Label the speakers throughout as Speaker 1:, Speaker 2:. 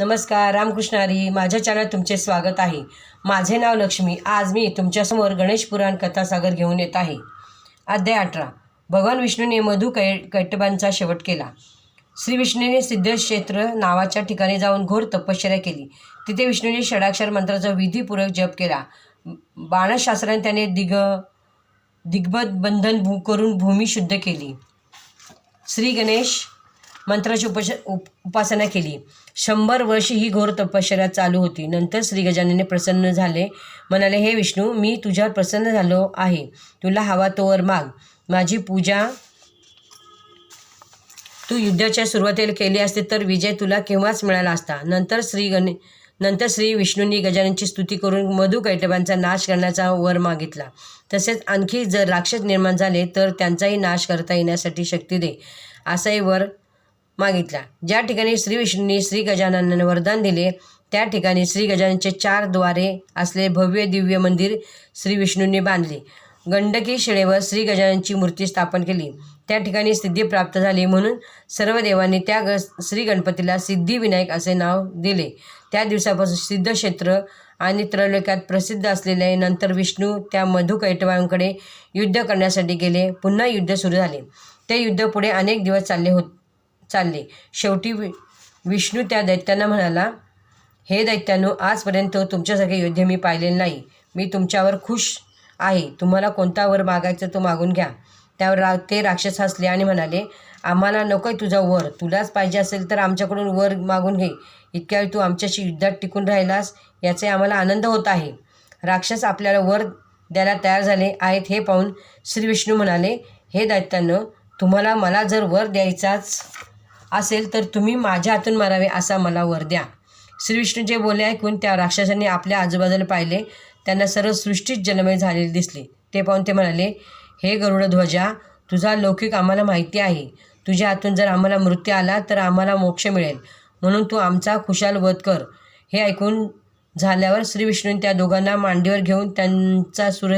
Speaker 1: नमस्कार रामकृष्ण हरी. माझ्या चॅनल तुमचे स्वागत आहे. माझे नाव लक्ष्मी. आज मी तुमच्यासमोर गणेश पुराण कथासागर घेऊन येत आहे. अध्याय अठरा. भगवान विष्णूने मधु कै कैटबांचा शेवट केला. श्री विष्णूने सिद्धक्षेत्र नावाच्या ठिकाणी जाऊन घोर तपश्चर्या केली. तिथे विष्णूने षडाक्षर मंत्राचा विधीपूर्वक जप केला. बाणशास्त्राने त्याने दिग दिग्बद बंधन भू करून भूमी शुद्ध केली. श्री गणेश मंत्राची उपश उप उपासना केली. शंभर वर्ष ही घोर तपश्चर्या चालू होती. नंतर श्री गजानने प्रसन्न झाले. म्हणाले हे विष्णू मी तुझ्यावर प्रसन्न झालो आहे. तुला हवा तोवर माग. माझी पूजा तू युद्धाच्या सुरुवातीला केली असते तर विजय तुला केव्हाच मिळाला असता? नंतर श्री गणे नंतर श्री विष्णूंनी गजाननची स्तुती करून मधु कैटबांचा नाश करण्याचा वर मागितला. तसेच आणखी जर राक्षस निर्माण झाले तर त्यांचाही नाश करता येण्यासाठी शक्ती दे. असाही वर मागितला. ज्या ठिकाणी श्री विष्णूंनी श्री गजानन वरदान दिले त्या ठिकाणी श्री गजाननचे चारद्वारे असलेले भव्य दिव्य मंदिर श्री विष्णूंनी बांधले. गंडकी शिळेवर श्री गजाननची मूर्ती स्थापन केली. त्या ठिकाणी सिद्धी प्राप्त झाली म्हणून सर्व देवांनी त्या ग श्री गणपतीला सिद्धिविनायक असे नाव दिले. त्या दिवसापासून सिद्धक्षेत्र आणि त्रैलोक्यात प्रसिद्ध असलेले नंतर विष्णू त्या मधु कैटवांकडे युद्ध करण्यासाठी गेले. पुन्हा युद्ध सुरू झाले. ते युद्ध पुढे अनेक दिवस चालले होते चालले. शेवटी वि विष्णू त्या दैत्यांना म्हणाला हे दैत्यानो आजपर्यंत तुमच्यासारखे योद्धे मी पाहिलेले नाही. मी तुमच्यावर खुश आहे. तुम्हाला कोणता वर मागायचं तो मागून घ्या. त्यावर रा ते राक्षस हसले आणि म्हणाले आम्हाला नकोय तुझा वर. तुलाच पाहिजे असेल तर आमच्याकडून वर मागून घे. इतक्या वेळ तू आमच्याशी युद्धात टिकून राहिलास याचे आम्हाला आनंद होत आहे. राक्षस आपल्याला वर द्यायला तयार झाले आहेत हे पाहून श्री विष्णू म्हणाले हे दैत्यानं तुम्हाला मला जर वर द्यायचाच असेल तर तुम्ही माझ्या हातून मारावे असा मला वर द्या. श्रीविष्णूचे बोले ऐकून त्या राक्षसांनी आपल्या आजूबाजूला पाहिले. त्यांना सर्व सृष्टीत जन्मय झालेले दिसले. ते पाहून ते म्हणाले हे गरुडध्वजा तुझा लौकिक आम्हाला माहिती आहे. तुझ्या हातून जर आम्हाला मृत्यू आला तर आम्हाला मोक्ष मिळेल. म्हणून तू आमचा खुशाल वध कर. हे ऐकून झाल्यावर श्रीविष्णूने त्या दोघांना मांडीवर घेऊन त्यांचा सुर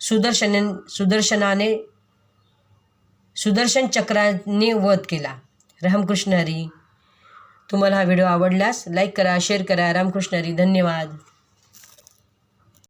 Speaker 1: सुदर्शन सुदर्शनाने सुदर्शन चक्राने वध केला. रामकृष्ण हरी. तुम्हाला हा व्हिडिओ आवडल्यास लाईक करा शेअर करा. रामकृष्ण हरी धन्यवाद.